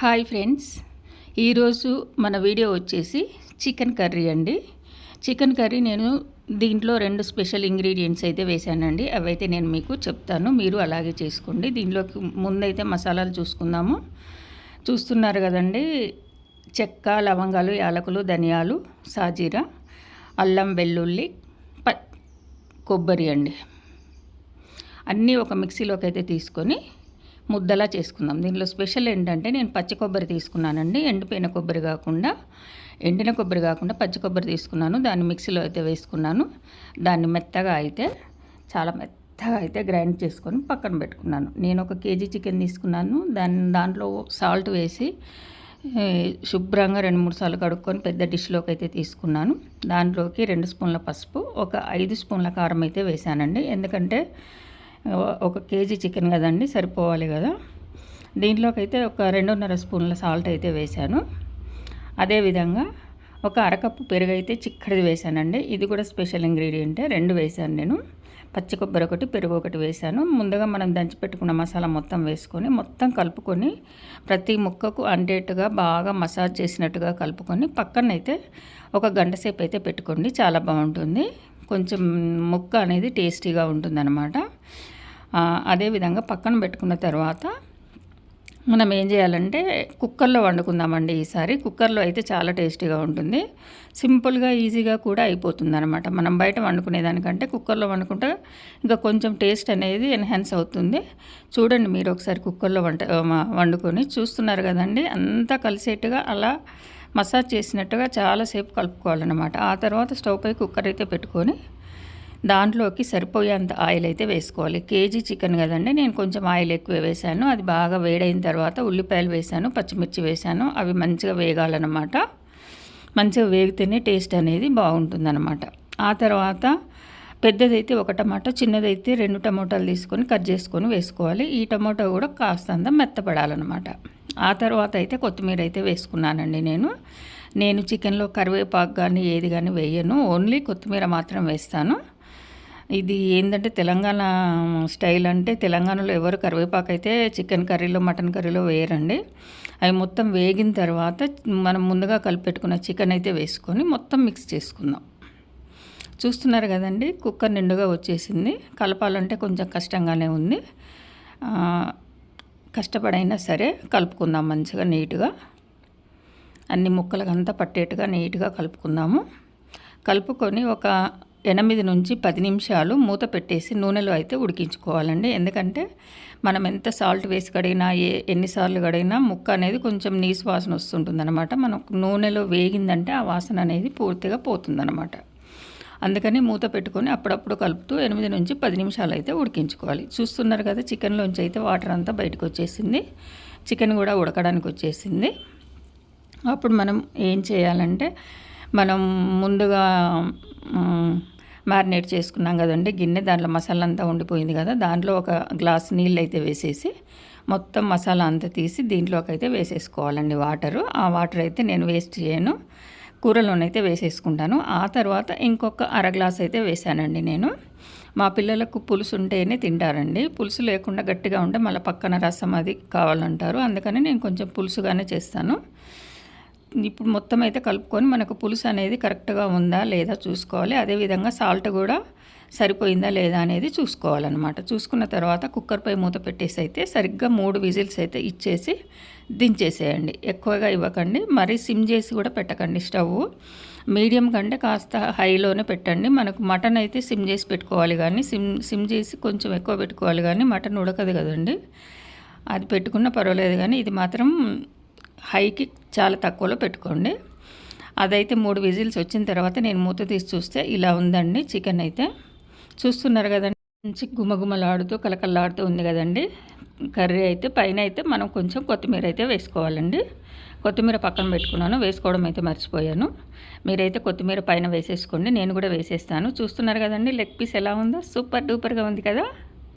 Hi friends. ఈరోజు మన video వచ్చేసి చికెన్ కర్రీ అండి. చికెన్ కర్రీ నేను దీంట్లో రెండు స్పెషల్ ఇంగ్రీడియంట్స్ అయితే వేశానండి. అవైతే నేను మీకు చెప్తాను. మీరు అలాగే చేసుకోండి. దీంట్లోకి ముందైతే మసాలాలు చూసుకుందాము. చూస్తున్నారు కదండి. చెక్క లవంగాలు యాలకులు ధనియాలు సాజీరా అల్లం వెల్లుల్లి ప కొబ్బరి అండి. అన్నీ ఒక మిక్సీలోకి అయితే తీసుకొని ముద్దలా చేసుకుందాం. దీనిలో స్పెషల్ ఏంటంటే నేను పచ్చి కొబ్బరి తీసుకున్నానండి. ఎండిపోయిన కొబ్బరి కాకుండా ఎండిన కొబ్బరి కాకుండా పచ్చి కొబ్బరి తీసుకున్నాను. దాన్ని మిక్సీలో అయితే వేసుకున్నాను. దాన్ని మెత్తగా అయితే చాలా మెత్తగా అయితే గ్రైండ్ చేసుకొని పక్కన పెట్టుకున్నాను. నేను ఒక కేజీ చికెన్ తీసుకున్నాను. దాన్ని దాంట్లో సాల్ట్ వేసి శుభ్రంగా రెండు మూడు సార్లు కడుక్కొని పెద్ద డిష్లోకి అయితే తీసుకున్నాను. దాంట్లోకి రెండు స్పూన్ల పసుపు ఒక ఐదు స్పూన్ల కారం అయితే వేసానండి. ఎందుకంటే ఒక కేజీ చికెన్ కదండి సరిపోవాలి కదా. దీంట్లోకి అయితే ఒక రెండున్నర స్పూన్ల సాల్ట్ అయితే వేశాను. అదేవిధంగా ఒక అరకప్పు పెరుగు అయితే చిక్కడిది వేశానండి. ఇది కూడా స్పెషల్ ఇంగ్రీడియంటే రెండు వేశాను నేను. పచ్చి కొబ్బరి ఒకటి పెరుగు ఒకటి వేశాను. ముందుగా మనం దంచి పెట్టుకున్న మసాలా మొత్తం వేసుకొని మొత్తం కలుపుకొని ప్రతి ముక్కకు అండేట్టుగా బాగా మసాజ్ చేసినట్టుగా కలుపుకొని పక్కనైతే ఒక గంట సేపు అయితే పెట్టుకోండి చాలా బాగుంటుంది. కొంచెం ముక్క అనేది టేస్టీగా ఉంటుందన్నమాట. అదేవిధంగా పక్కన పెట్టుకున్న తర్వాత మనం ఏం చేయాలంటే కుక్కర్లో వండుకుందామండి ఈసారి. కుక్కర్లో అయితే చాలా టేస్టీగా ఉంటుంది. సింపుల్గా ఈజీగా కూడా అయిపోతుంది అనమాట మనం బయట వండుకునే దానికంటే కుక్కర్లో వండుకుంటే ఇంకా కొంచెం టేస్ట్ అనేది ఎన్హాన్స్ అవుతుంది. చూడండి మీరు ఒకసారి కుక్కర్లో వంట వండుకొని చూస్తున్నారు కదండి. అంతా కలిసేట్టుగా అలా మసాజ్ చేసినట్టుగా చాలాసేపు కలుపుకోవాలన్నమాట. ఆ తర్వాత స్టవ్ పై కుక్కర్ అయితే పెట్టుకొని దాంట్లోకి సరిపోయేంత ఆయిల్ అయితే వేసుకోవాలి. కేజీ చికెన్ కదండి నేను కొంచెం ఆయిల్ ఎక్కువ వేశాను. అది బాగా వేడైన తర్వాత ఉల్లిపాయలు వేశాను పచ్చిమిర్చి వేశాను. అవి మంచిగా వేగాలన్నమాట. మంచిగా వేగితేనే టేస్ట్ అనేది బాగుంటుందన్నమాట. ఆ తర్వాత పెద్దదైతే ఒక టమాటో చిన్నదైతే రెండు టమాటాలు తీసుకొని కట్ చేసుకొని వేసుకోవాలి. ఈ టమాటో కూడా కాస్తంత మెత్తపడాలన్నమాట. ఆ తర్వాత అయితే కొత్తిమీర అయితే వేసుకున్నానండి నేను. నేను చికెన్లో కరివేపాకు కానీ ఏది కానీ వేయను. ఓన్లీ కొత్తిమీర మాత్రం వేస్తాను. ఇది ఏంటంటే తెలంగాణ స్టైల్ అంటే తెలంగాణలో ఎవరు కరివేపాకు అయితే చికెన్ కర్రీలో మటన్ కర్రీలో వేయరండి. అవి మొత్తం వేగిన తర్వాత మనం ముందుగా కలిపెట్టుకున్న చికెన్ అయితే వేసుకొని మొత్తం మిక్స్ చేసుకుందాం. చూస్తున్నారు కదండి కుక్కర్ నిండుగా వచ్చేసింది. కలపాలంటే కొంచెం కష్టంగానే ఉంది. కష్టపడైనా సరే కలుపుకుందాం మంచిగా నీట్గా. అన్ని ముక్కలకంతా పట్టేట్టుగా నీట్గా కలుపుకుందాము. కలుపుకొని ఒక ఎనిమిది నుంచి పది నిమిషాలు మూత పెట్టేసి నూనెలో అయితే ఉడికించుకోవాలండి. ఎందుకంటే మనం ఎంత సాల్ట్ వేసి కడిగినా ఏ ఎన్నిసార్లు కడిగినా ముక్క అనేది కొంచెం నీసు వాసన వస్తుంటుందన్నమాట. మనం నూనెలో వేగిందంటే ఆ వాసన అనేది పూర్తిగా పోతుందన్నమాట. అందుకని మూత పెట్టుకొని అప్పుడప్పుడు కలుపుతూ ఎనిమిది నుంచి పది నిమిషాలు అయితే ఉడికించుకోవాలి. చూస్తున్నారు కదా చికెన్లోంచి అయితే వాటర్ అంతా బయటకు వచ్చేసింది. చికెన్ కూడా ఉడకడానికి వచ్చేసింది. అప్పుడు మనం ఏం చేయాలంటే మనం ముందుగా మ్యారినేట్ చేసుకున్నాం కదండి. గిన్నె దాంట్లో మసాలా అంతా ఉండిపోయింది కదా. దాంట్లో ఒక గ్లాస్ నీళ్ళు అయితే వేసేసి మొత్తం మసాలా అంతా తీసి దీంట్లోకి అయితే వేసేసుకోవాలండి వాటరు. ఆ వాటర్ అయితే నేను వేస్ట్ చేయను. కూరలోనైతే వేసేసుకుంటాను. ఆ తర్వాత ఇంకొక అర గ్లాస్ అయితే వేసానండి నేను. మా పిల్లలకు పులుసు ఉంటేనే తింటారండి. పులుసు లేకుండా గట్టిగా ఉంటే మళ్ళీ పక్కన రసం అది కావాలంటారు. అందుకని నేను కొంచెం పులుసుగానే చేస్తాను. ఇప్పుడు మొత్తం అయితే కలుపుకొని మనకు పులుసు అనేది కరెక్ట్గా ఉందా లేదా చూసుకోవాలి. అదేవిధంగా సాల్ట్ కూడా సరిపోయిందా లేదా అనేది చూసుకోవాలన్నమాట. చూసుకున్న తర్వాత కుక్కర్పై మూత పెట్టేసి అయితే సరిగ్గా మూడు విజిల్స్ అయితే ఇచ్చేసి దించేసేయండి. ఎక్కువగా ఇవ్వకండి. మరీ సిమ్ చేసి కూడా పెట్టకండి స్టవ్. మీడియం కంటే కాస్త హైలోనే పెట్టండి. మనకు మటన్ అయితే సిమ్ చేసి పెట్టుకోవాలి కానీ సిమ్ సిమ్ చేసి కొంచెం ఎక్కువ పెట్టుకోవాలి కానీ మటన్ ఉడకదు కదండి. అది పెట్టుకున్న పర్వాలేదు కానీ ఇది మాత్రం హైకి చాలా తక్కువలో పెట్టుకోండి. అదైతే మూడు విజిల్స్ వచ్చిన తర్వాత నేను మూత తీసి చూస్తే ఇలా ఉందండి చికెన్ అయితే. చూస్తున్నారు కదండి మంచి గుమగుమలాడుతూ కలకల్లాడుతూ ఉంది కదండి. కర్రీ అయితే పైన అయితే మనం కొంచెం కొత్తిమీర అయితే వేసుకోవాలండి. కొత్తిమీర పక్కన పెట్టుకున్నాను వేసుకోవడం అయితే మర్చిపోయాను. మీరైతే కొత్తిమీర పైన వేసేసుకోండి నేను కూడా వేసేస్తాను. చూస్తున్నారు కదండి లెగ్ పీస్ ఎలా ఉందో సూపర్ డూపర్గా ఉంది కదా.